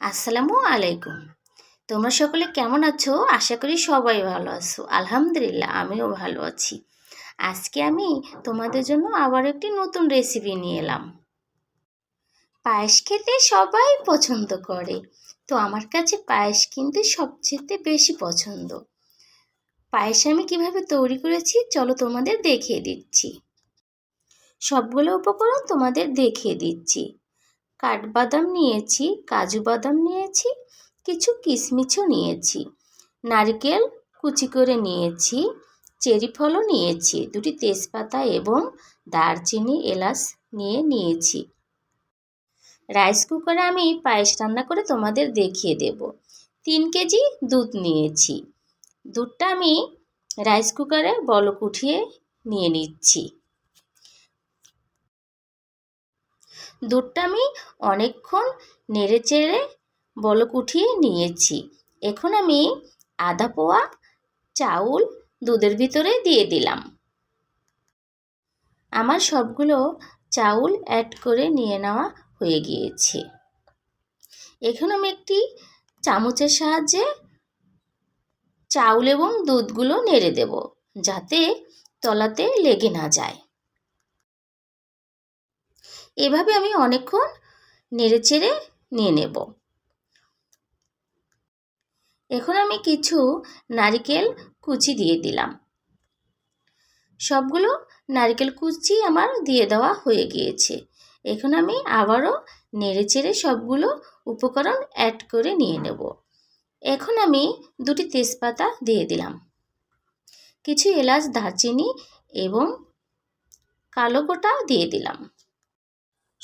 আসসালামু আলাইকুম। তোমরা সকলে কেমন আছো? আশা করি সবাই ভালো আছো। আলহামদুলিল্লাহ, আমিও ভালো আছি। আজকে আমি তোমাদের জন্য আবার একটি নতুন রেসিপি নিয়ে এলাম। পায়েস খেতে সবাই পছন্দ করে, তো আমার কাছে পায়েস কিন্তু সবচেয়ে বেশি পছন্দ। পায়েস আমি কীভাবে তৈরি করেছি চলো তোমাদের দেখিয়ে দিচ্ছি। সবগুলো উপকরণ তোমাদের দেখিয়ে দিচ্ছি। কাঠবাদাম নিয়েছি, কাজু বাদাম নিয়েছি, কিছু কিশমিশও নিয়েছি। নারকেল কুচি করে নিয়েছি, চেরি ফলও নিয়েছি, দুটি তেজপাতা এবং দারচিনি এলাচ নিয়ে নিয়েছি। রাইস কুকারে আমি পায়েস রান্না করে তোমাদের দেখিয়ে দেব। তিন কেজি দুধ নিয়েছি। দুধটা আমি রাইস কুকারে বলক উঠিয়ে নিয়ে নিচ্ছি। দুধটা আমি অনেকক্ষণ নেড়ে চেড়ে বলক উঠিয়ে নিয়েছি। এখন আমি আধা পোয়া, চাউল দুধের ভিতরে দিয়ে দিলাম। আমার সবগুলো চাউল অ্যাড করে নিয়ে নেওয়া হয়ে গিয়েছে। এখন আমি একটি চামচের সাহায্যে চাউল এবং দুধগুলো নেড়ে দেব, যাতে তলাতে লেগে না যায়। এভাবে আমি অনেকক্ষণ নেড়ে চেড়ে নিয়ে নেব। এখন আমি কিছু নারিকেল কুচি দিয়ে দিলাম। সবগুলো নারিকেল কুচি আমার দিয়ে দেওয়া হয়ে গিয়েছে। এখন আমি আবারও নেড়ে চেড়ে সবগুলো উপকরণ অ্যাড করে নিয়ে নেব। এখন আমি দুটি তেজপাতা দিয়ে দিলাম। কিছু এলাচ, দারচিনি এবং কালো গোটা দিয়ে দিলাম।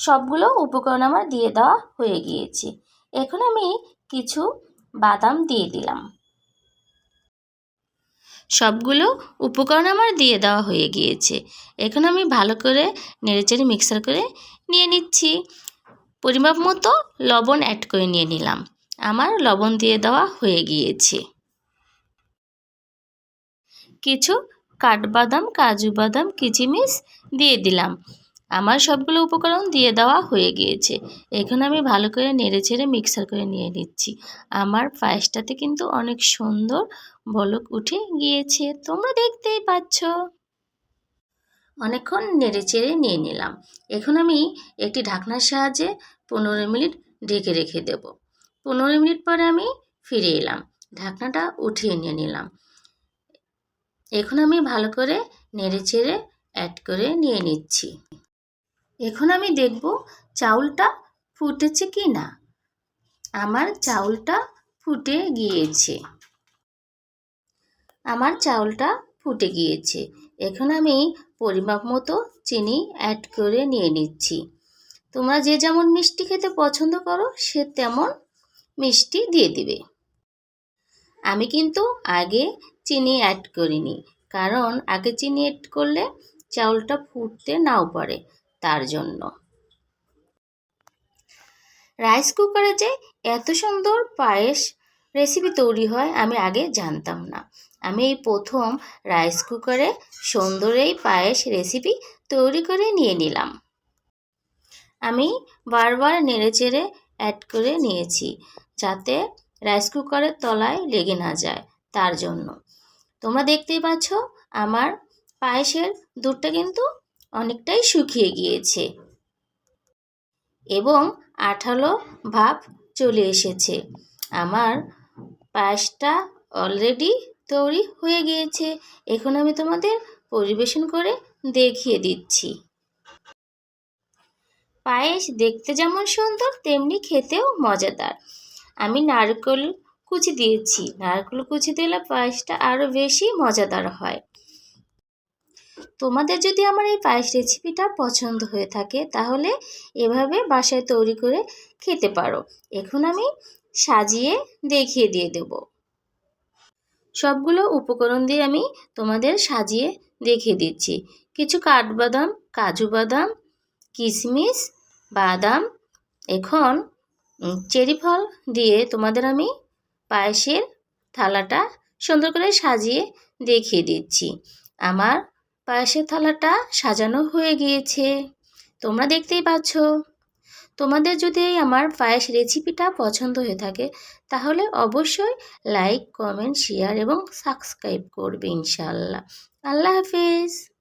সবগুলো উপকরণ আমার দিয়ে দেওয়া হয়ে গিয়েছে। এখন আমি কিছু বাদাম দিয়ে দিলাম। সবগুলো উপকরণ আমার দিয়ে দেওয়া হয়ে গিয়েছে। এখন আমি ভালো করে নেড়েচেড়ে মিক্সার করে নিয়ে নিচ্ছি। পরিমাপ মতো লবণ অ্যাড করে নিয়ে নিলাম। আমার লবণ দিয়ে দেওয়া হয়ে গিয়েছে। কিছু কাঠবাদাম, কাজু বাদাম কিচমিচ দিয়ে দিলাম। আমার সবগুলো উপকরণ দিয়ে দেওয়া হয়ে গিয়েছে। এখন আমি ভালো করে নেড়ে ছেড়ে মিক্সার করে নিয়ে নিচ্ছি। আমার পায়েসটাতে কিন্তু অনেক সুন্দর বলক উঠে গিয়েছে। তোমরা দেখতেই পাচ্ছ। অনেকক্ষণ নেড়ে চেড়ে নিয়ে নিলাম। এখন আমি একটি ঢাকনার সাহায্যে পনেরো মিনিট ঢেকে রেখে দেব। পনেরো মিনিট পরে আমি ফিরে এলাম। ঢাকনাটা উঠিয়ে নিয়ে নিলাম। এখন আমি ভালো করে নেড়ে চেড়ে অ্যাড করে নিয়ে নিচ্ছি। এখন আমি দেখব চাউলটা ফুটেছে কি না। আমার চাউলটা ফুটে গিয়েছে। আমার চাউলটা ফুটে গিয়েছে। এখন আমি পরিমাপ মতো চিনি অ্যাড করে নিয়ে নিচ্ছি। তোমরা যে যেমন মিষ্টি খেতে পছন্দ করো, সে তেমন মিষ্টি দিয়ে দিবে। আমি কিন্তু আগে চিনি অ্যাড করিনি, কারণ আগে চিনি অ্যাড করলে চাউলটা ফুটতে নাও পারে। তার জন্য। রাইস কুকারে যে এত সুন্দর পায়েস রেসিপি তৈরি হয়, আমি আগে জানতাম না। আমি এই প্রথম রাইস কুকারে সুন্দর এই পায়েস রেসিপি তৈরি করে নিয়ে নিলাম। আমি বারবার নেড়ে চেড়ে অ্যাড করে নিয়েছি যাতে রাইস কুকারের তলায় লেগে না যায় তার জন্য। তোমরা দেখতেই পাচ্ছ, আমার পায়েসের দুধটা কিন্তু অনেকটাই শুকিয়ে গিয়েছে। এবং আঠালো ভাব চলে এসেছে। আমার পায়েসটা অলরেডি তৈরি হয়ে গিয়েছে। এখন আমি তোমাদের পরিবেশন করে দেখিয়ে দিচ্ছি। পায়েস দেখতে যেমন সুন্দর, তেমনি খেতেও মজাদার। আমি নারকেল কুচি দিয়েছি। নারকেল কুচি দিলে পায়েসটা আরও বেশি মজাদার হয়। তোমাদের যদি আমার এই পায়েস রেসিপিটা পছন্দ হয়ে থাকে, তাহলে এভাবে বাসায় তৈরি করে খেতে পারো। এখন আমি সাজিয়ে দেখিয়ে দিয়ে দেব। সবগুলো উপকরণ দিয়ে আমি তোমাদের সাজিয়ে দেখিয়ে দিচ্ছি। কিছু কাঠবাদাম, কাজু বাদাম কিশমিশ বাদাম, এখন চেরি ফল দিয়ে তোমাদের আমি পায়েসের থালাটা সুন্দর করে সাজিয়ে দেখিয়ে দিচ্ছি। আমার পায়েসের থালাটা সাজানো হয়ে গিয়েছে। তোমরা দেখতেই পাচ্ছ। তোমাদের যদি আমার পায়েস রেসিপিটা পছন্দ হয়ে থাকে, তাহলে অবশ্যই লাইক কমেন্ট শেয়ার এবং সাবস্ক্রাইব করবে ইনশাল্লাহ আল্লাহ হাফিজ।